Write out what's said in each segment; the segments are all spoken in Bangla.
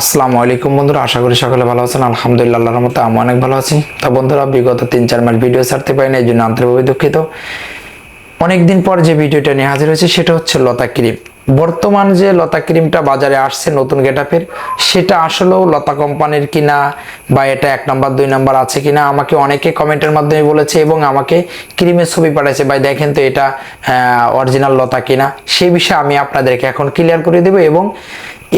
আসসালামু আলাইকুম বন্ধুরা, আশা করি সকলে ভালো আছেন। আলহামদুলিল্লাহ, আল্লাহর আমি অনেক ভালো আছি। তা বন্ধুরা, বিগত তিন চার মাস ভিডিও ছাড়তে পারিনি, এই জন্য আন্তরিকভাবে দুঃখিত। অনেকদিন পর যে ভিডিওটা নিয়ে হাজির হয়েছে, সেটা হচ্ছে লতা ক্রিম। বর্তমান যে লতা ক্রিমটা বাজারে আসছে নতুন গেটাপের সেটা আসলেও লতা কোম্পানির কিনা বা এটা এক নাম্বার, দুই নাম্বার আছে কিনা, আমাকে অনেকে কমেন্টের মাধ্যমে বলেছে এবং আমাকে ক্রিমের ছবি পাঠাইছে, ভাই, দেখেন তো এটা অরিজিনাল লতা কিনা? সেই বিষয়ে আমি আপনাদেরকে এখন ক্লিয়ার করে দেবো এবং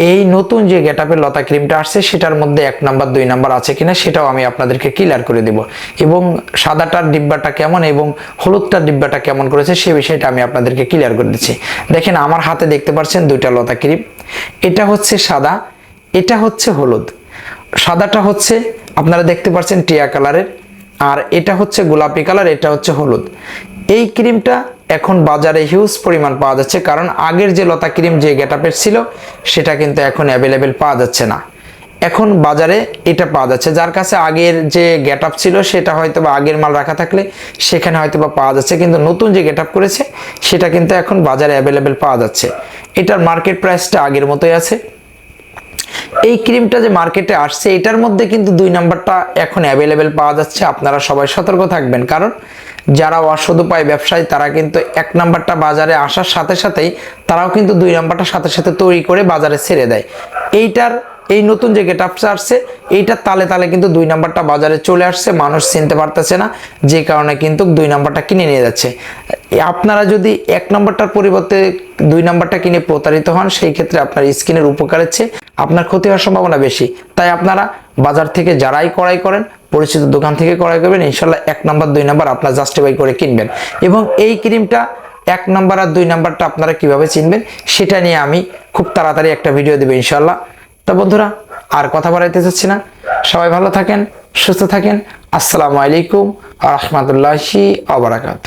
এই নতুন যে গেটাপের লতা ক্রিমটা আসছে, সেটার মধ্যে এক নাম্বার, দুই নাম্বার আছে কিনা, সেটাও আমি আপনাদেরকে ক্লিয়ার করে দেব। এবং সাদাটার ডিব্বাটা কেমন এবং হলুদটার ডিব্বাটা কেমন করেছে, সে বিষয়টা আমি আপনাদেরকে ক্লিয়ার করে দিচ্ছি। দেখেন, আমার হাতে দেখতে পাচ্ছেন দুইটা লতা ক্রিম। এটা হচ্ছে সাদা, এটা হচ্ছে হলুদ। সাদাটা হচ্ছে, আপনারা দেখতে পাচ্ছেন টিয়া কালারের, আর এটা হচ্ছে গোলাপি কালার, এটা হচ্ছে হলুদ। এই ক্রিমটা এখন বাজারে হিউজ পরিমাণ পাওয়া যাচ্ছে, কারণ আগের যে লতা ক্রিম যে গেটাপের ছিল, সেটা কিন্তু এখন অ্যাভেলেবেল পাওয়া যাচ্ছে না। এখন বাজারে এটা পাওয়া যাচ্ছে, যার কাছে আগের যে গেট ছিল, সেটা হয়তো বা আগের মাল রাখা থাকলে সেখানে হয়তো বা পাওয়া যাচ্ছে, কিন্তু নতুন যে গেট করেছে, সেটা কিন্তু এখন বাজারে অ্যাভেলেবেল পাওয়া যাচ্ছে। এটার মার্কেট প্রাইসটা আগের মতোই আছে। এই ক্রিমটা যে মার্কেটে আসছে, এটার মধ্যে কিন্তু দুই নাম্বারটা এখন অ্যাভেলেবেল পাওয়া যাচ্ছে। আপনারা সবাই সতর্ক থাকবেন। কারণ যারা অসদুপায় ব্যবসায়ী, তারা কিন্তু এক নাম্বারটা বাজারে আসার সাথে সাথেই তারাও কিন্তু দুই নাম্বারটা সাথে সাথে তৈরি করে বাজারে ছেড়ে দেয়। এইটার এই নতুন যে গেট আপসা আসছে এইটার তালে তালে কিন্তু দুই নাম্বারটা বাজারে চলে আসছে, মানুষ চিনতে পারতেছে না, যে কারণে কিন্তু দুই নাম্বারটা কিনে নিয়ে যাচ্ছে। আপনারা যদি এক নাম্বারটার পরিবর্তে দুই নাম্বারটা কিনে প্রতারিত হন, সেই ক্ষেত্রে আপনার স্কিনের উপকারের চেয়ে আপনার ক্ষতি হওয়ার সম্ভাবনা বেশি। তাই আপনারা বাজার থেকে যারাই কড়াই করেন, পরিচিত দোকান থেকে কড়াই করবেন, ইনশাল্লাহ এক নাম্বার, দুই নাম্বার আপনার জাস্টিফাই করে কিনবেন। এবং এই ক্রিমটা এক নাম্বার আর দুই নাম্বারটা আপনারা কীভাবে চিনবেন, সেটা নিয়ে আমি খুব তাড়াতাড়ি একটা ভিডিও দেবো, ইনশাল্লাহ। তা বন্ধুরা, আর কথা বাড়াইতে চাচ্ছি না। সবাই ভালো থাকেন, সুস্থ থাকেন। আসসালামু আলাইকুম আ রহমতুল্লাহি আবরাকাত